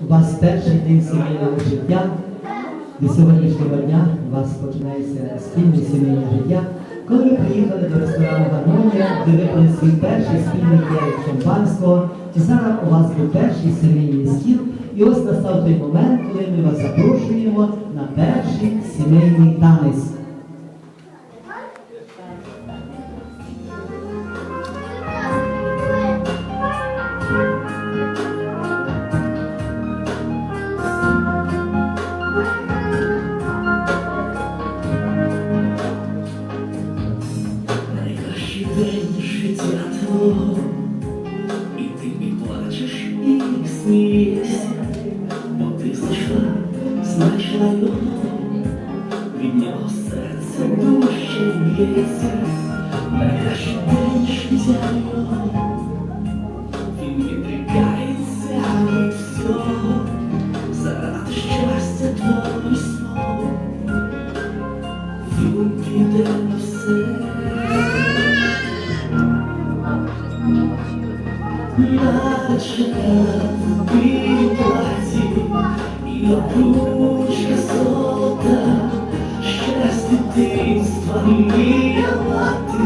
У вас перший день сімейного життя. Від сьогоднішнього дня у вас починається спільне сімейне життя. Коли ви приїхали до ресторану Гармонія, де випили свій перший спільний келих шампанського, і зараз у вас був перший сімейний стіл, і ось настав той момент, коли ми вас запрошуємо на перший сімейний танець. Життя твого, і ти і плачеш, і смієшся, бо ти знайшла, знайшла його, від нього серце дужче б'ється, береш день життя обручка золота, щастя дитинства мріяла ти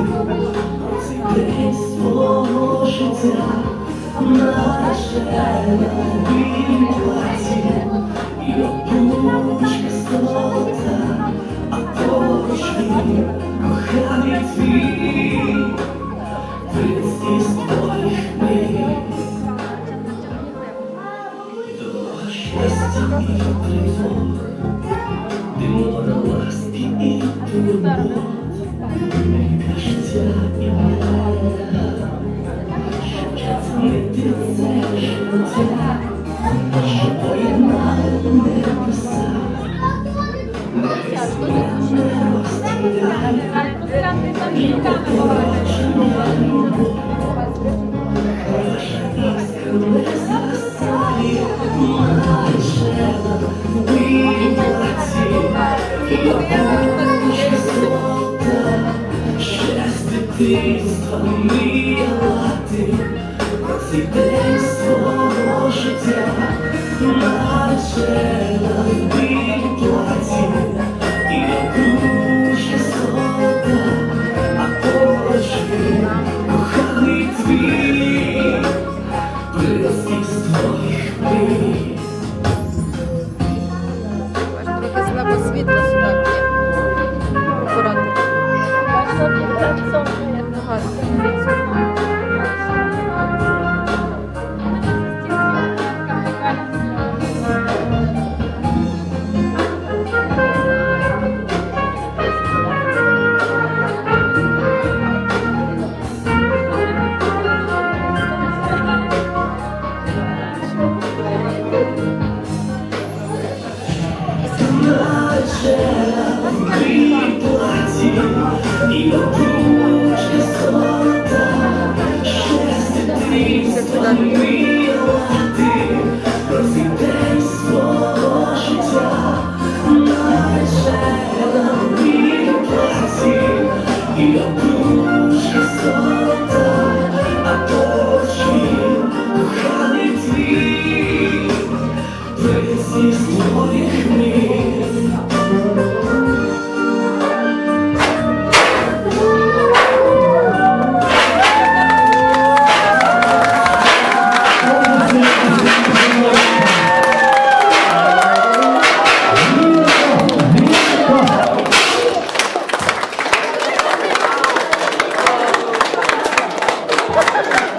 день свого життя, наче білі платі і обручка золота, а поруч він коханий твій. Дорога щастя і ти море і турбот, життя і мера, що це життя, що поєднає небеса, нехай смерть не розстріляє. Дитинства мріяла ти про цей день свого життя, наречена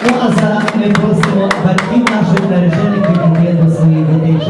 Ну а за приборство батьків наших наряжених